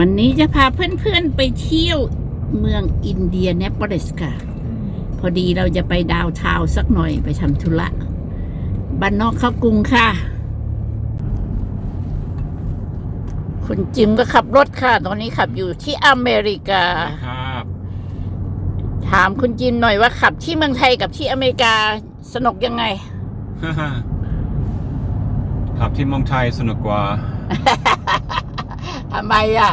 วันนี้จะพาเพื่อนๆไปเที่ยวเมืองอินเดียเนปอลิสค่ะ พอดีเราจะไปดาวน์ทาวน์สักหน่อยไปทำธุระบ้านนอกเข้ากรุงค่ะ คุณจิมก็ขับรถค่ะ ตอนนี้ขับอยู่ที่อเมริกา ครับถามคุณจิมหน่อยว่าขับที่เมืองไทยกับที่อเมริกาสนุกยังไง ขับที่เมืองไทยสนุกกว่า ทำไมอะ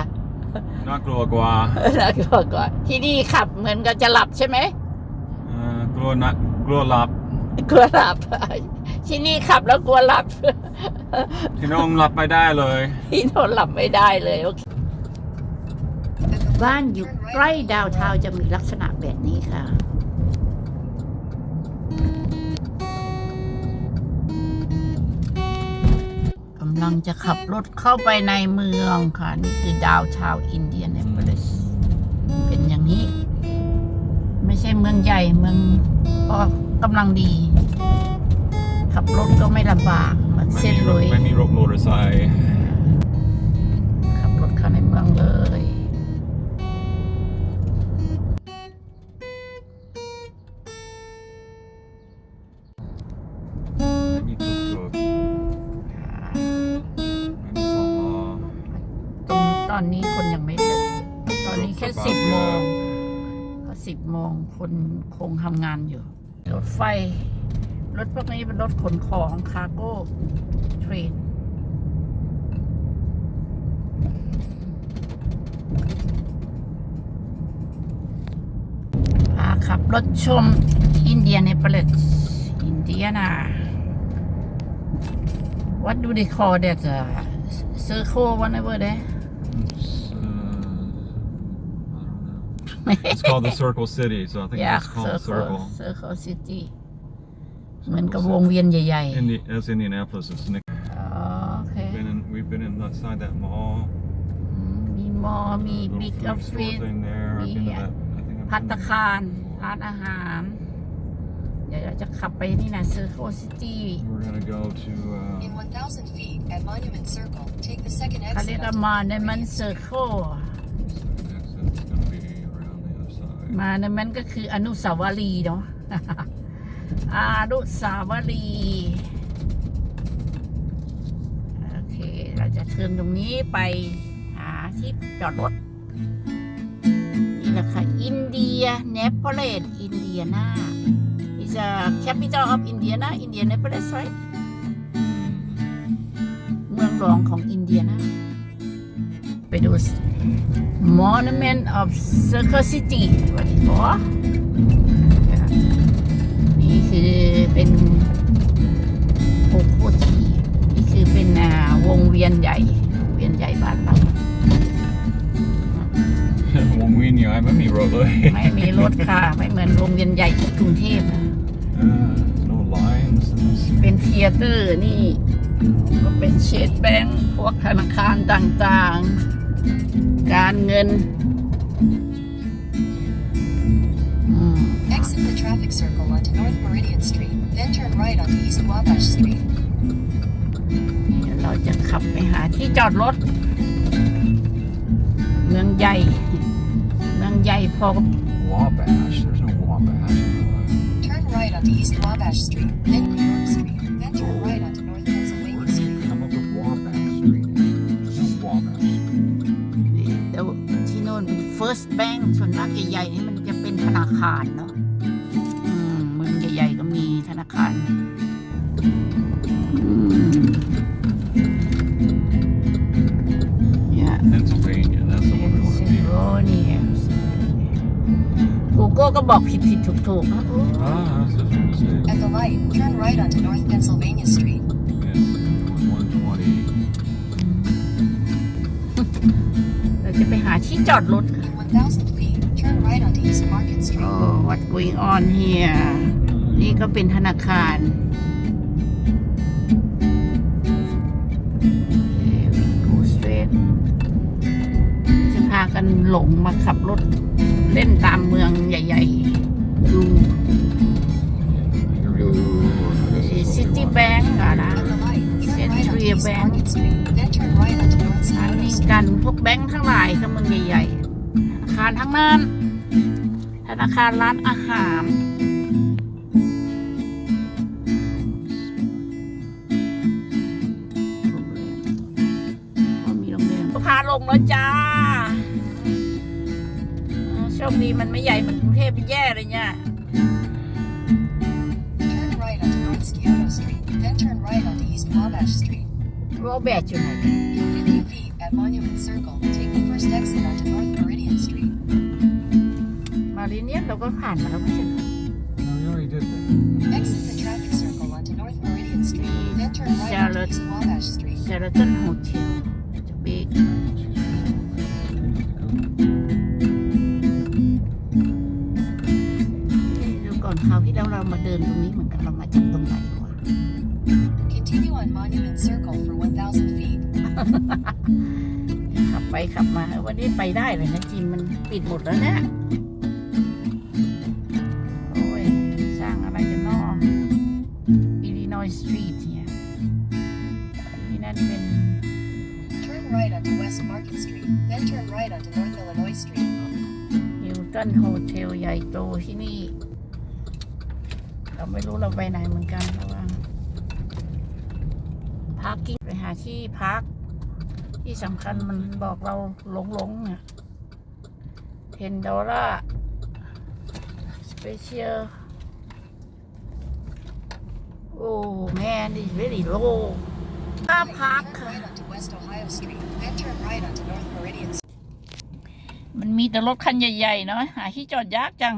น่ากลัวกว่าน่ากลัวกว่า ที่นี่ขับเหมือนกับจะหลับใช่ไหมเอ่อกลัวนะกลัวหลับ กลัวหลับ ที่นี่ขับแล้วกลัวหลับ ที่น้องหลับไม่ได้เลย ที่นอนหลับไม่ได้เลยโอเคบ้านอยู่ใกล้ดาวน์ทาวน์จะมีลักษณะแบบนี้ค่ะำลังจะขับรถเข้าไปในเมืองค่ะ นี่คือดาวน์ทาวน์อินเดียนเปลิสเป็นอย่างนี้ ไม่ใช่เมืองใหญ่เมืองก็กำลังดี ขับรถก็ไม่ลำบากเหมือนไม่เส้นมีรลุถยไม่มีรถมอเตอร์ไซค์ขับรถเข้าในเมืองเลย อนนี้คนยังไม่เลิกตอนนี้แค่รถกระบะสิบโมงเยอพอสิบโมงคนคงทำงานอยู่ รถไฟ รถพวกนี้เป็นรถขนของคาร์โก้เทรนพาขับรถชมอินเดียในประเทศอินเดียนา What do they call that uh, circle whatever there It's, uh, I don't know. It's called the Circle City, so I think yeah it's called circle Circle. circle city เหมือนกับวงเวียนใหญ่ Indi- that's Indianapolis. It's Nick. ๆ อ๋อโอเค Been in, we've been inside that mall. อืมมีมอ มี Little บิ๊ก food ออฟ store ฟิศ thing there. I've been to Yeah. that. I think I've พัต been ตา there คาร before. ร้านอาหาร เ ดี๋ยวเราจะขับไปนี่นะ Circle City We're gonna go to. In Uh, 1,000 feet at Monument Circle, take the second เขาเรีย exit กว่า onto มาใน North มัน Meridian. Circle exit's gonna be around the other side. มาในมันก็คืออนุสาวรีย์เนาะ อนุสาวรีย์โอเค เราจะเทินตรงนี้ไปหาที่จอดรถ นี่แหละค่ะ อินเดียเนปเลสอินเดียนา is a capital of Indiana Indianapolis right เมืองรองของอินเดียนะ ไปดู Monument of Circle City วันนี้ขอนี่คือเป็นโคโคทีนี่คือเป็นอ่าวงเวียนใหญ่วงเวียนใหญ่บ้านเราวงเวียนใหญ่ไม่มีรถเลย ไม่มีรถค่ะ ไม่เหมือนวงเวียนใหญ่ที่กรุงเทพนะ เป็นเทียเตอร์นี่ ก็เป็นเชดแบงค์พวกธนาคารต่างๆ การเงินอืม Exit the traffic circle onto North Meridian Street, then turn right onto East Wabash Street. เดี๋ยวเราจะขับไปหาที่จอดรถ เมืองใหญ่ เมืองใหญ่พอ Wabash. There's no Wabash. Turn right onto East Wabash Street, then New York Street, then turn right onto North Pennsylvania Where did you Street. come up with Wabash Street? There's no Wabash. เดี๋ยวที่โน่น first bank ส่วนมากใหญ่ๆนี่มันจะเป็นธนาคารเนาะอืมเมืองใหญ่ๆก็มีธนาคารอืมเนี่ย Pennsylvania. That's the one we want to เซน be. โรนี่กูโก้ก็บอกผิดผิดถูกถูกๆนะโอ้ Ah, that's just a mistake. At the light, turn right onto North Pennsylvania Street. Yes, 120. เราจะไปหาที่จอดรถค่ะ In 1,000 feet, turn right onto East Market โอ้ Street. what going on here นี่ก็เป็นธนาคาร Okay, we go straight จะพากันหลงมาขับรถ เล่นตามเมืองใหญ่ ๆ ดู Here we ูซิตี้แบงก์นะเซ็นทรีแบงก์อันนี้กันพวกแบงก์ทั้งหลายก็มันใหญ่ๆนาคารทั้งนั้น ธนาคารร้านอาหารพาลงแล้วจ้าโชคดีมันไม่ใหญ่เหมือนกรุงเทพแย่เลยเนี่ย โรแบตอยู่ไหน In 50 feet at Monument Circle, take the first exit onto North Meridian Street. มารีเนียนเราก็ผ่านมาแล้วไม่ใช่เหรอ No, we already did that. Exit the traffic circle onto North Meridian Street, then turn right Charlotte. onto East Wabash Street. เชอร์ตันโฮเทลจะบิ๊กดูก่อนคราวที่แล้วเรามาเดินตรงนี้เหมือนกันเรามาจาก ขับไปขับมาวันนี้ไปได้เลยนะจิมมันปิดหมดแล้วเนี่ยโอ้ยสร้างอะไรกันนอกอิลลินอยสตรีทเนี่ยที่นั่นเป็น Turn right onto West Market Street, then turn right onto North Illinois Street. ฮิลตันโฮเทลใหญ่โตที่นี่ เราไม่รู้เราไปไหนเหมือนกันเพราะว่าพาร์กิ้งไปหาที่พัก ที่สำคัญมันบอกเราหลงหลงๆเนี่ย10ดอลลาร์สเปเชียลโอ้แม่นี่ very low ค่าพัก Turn ค่ะ right onto West Ohio Street, then turn right onto North Meridian Street. มันมีแต่รถคันใหญ่ๆเนาะหาที่จอดยากจัง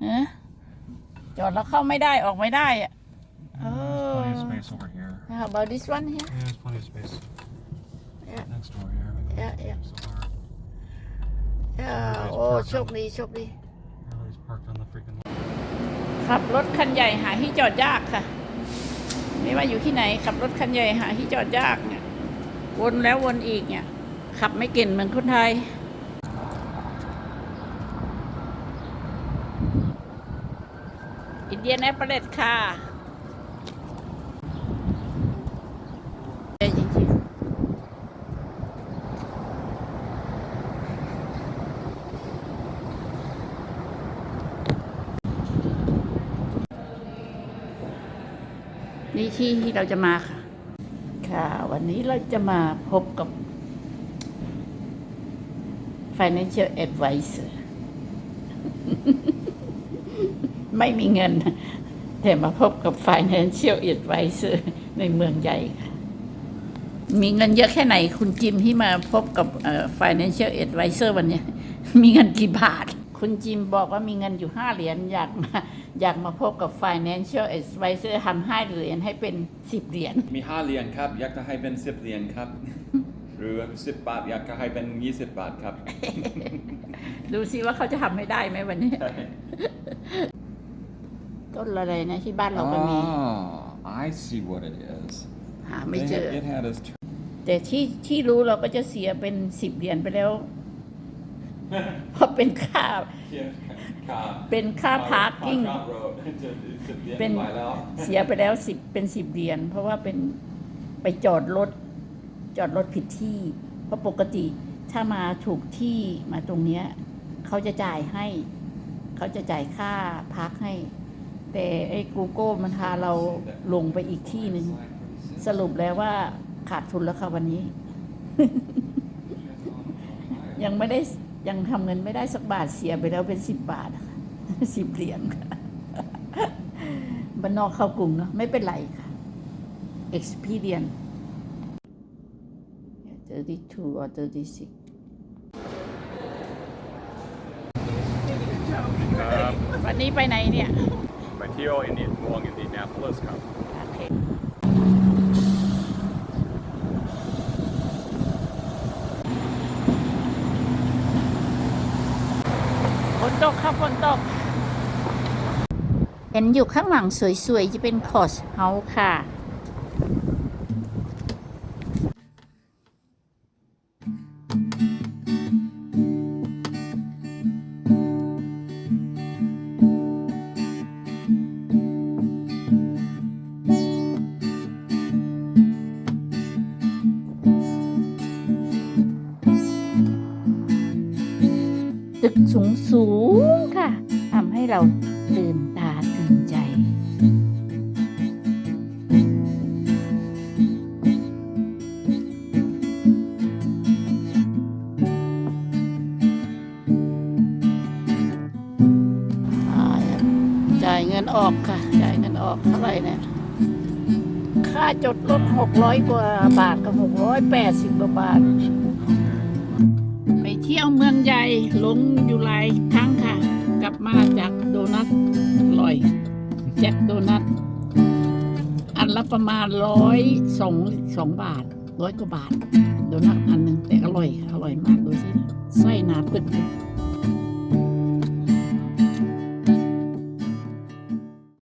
เอะจอดแล้วเข้าไม่ได้ออกไม่ได้อะเออ Plenty of space over here. How about this one here Yeah, there's plenty of space. Yeah. Next door here. Yeah, yeah. Somewhere. เออโอ้โชคดีโชคดี Everybody's parked on the freaking. ขับรถคันใหญ่หาที่จอดยากค่ะ ไม่ว่าอยู่ที่ไหน ขับรถคันใหญ่หาที่จอดยากเนี่ยวนแล้ววนอีกเนี่ย ขับไม่เก่งเหมือนคนไทย อินเดียนแอปเปิลค่ะเยอะจริงๆ นี่ที่ที่เราจะมาค่ะ ค่ะ วันนี้เราจะมาพบกับ financial advisor ไม่มีเงิน แต่มาพบกับ financial advisor ในเมืองใหญ่ค่ะ มีเงินเยอะแค่ไหน คุณจิมที่มาพบกับ financial advisor วันนี้ มีเงินกี่บาท คุณจิมบอกว่ามีเงินอยู่ห้าเหรียญอยากมาอยากมาพบกับ financial advisor ทำห้าเหรียญให้เป็นสิบเหรียญ มีห้าเหรียญครับ อยากจะให้เป็นสิบเหรียญครับ หรือสิบบาท อยากจะให้เป็นยี่สิบบาทครับ ดูซิว่าเขาจะทำให้ได้ไหมวันนี้ ต้นอะไรนะที่บ้านเราก็มี Ah, I see what it is. หาไม่เจ They อ had- It had us. แต่ที่ที่รู้เราก็จะเสียเป็นสิบเหรียญไปแล้ว เพราะเป็นค่าเป็นค่าพาร์กิ้งเป็นเสียไปแล้วสิบเป็นสิบเหรียญเพราะว่าเป็นไปจอดรถ จอดรถผิดที่ เพราะปกติถ้ามาถูกที่มาตรงเนี้ยเขาจะจ่ายให้ เขาจะจ่ายค่าพักให้ แต่ไอ้ Google มันพาเราลงไปอีกที่หนึ่งสรุปแล้วว่าขาดทุนแล้วค่ะวันนี้ ยังไม่ได้ ยังทำเงินไม่ได้สักบาทเสียไปแล้วเป็นสิบบาทค่ะสิบเหรียญค่ะบ้านนอกเข้ากรุงเนาะไม่เป็นไรค่ะ experience 32 or 36ครับวันนี้ไปไหนเนี่ย ไปเที่ยวอินเดียเมืองอินเดียนาโพลิสครับ โอเค ฝนตกครับฝนตก เห็นอยู่ข้างหลังสวยๆ จะเป็นคอสเฮาค่ะ จดรถหกร้อยกว่าบาทกับหกร้อยแปดสิบกว่าบาท ไปเที่ยวเมืองใหญ่ลงอยู่หลายครั้งค่ะ กลับมาจากโดนัทอร่อยแจ็คโดนัทอันละประมาณร้อยสองสองบาทร้อยกว่าบาท โดนัทอันหนึ่งแต่อร่อย อร่อยมากดูสิไส้หนาตึกเลย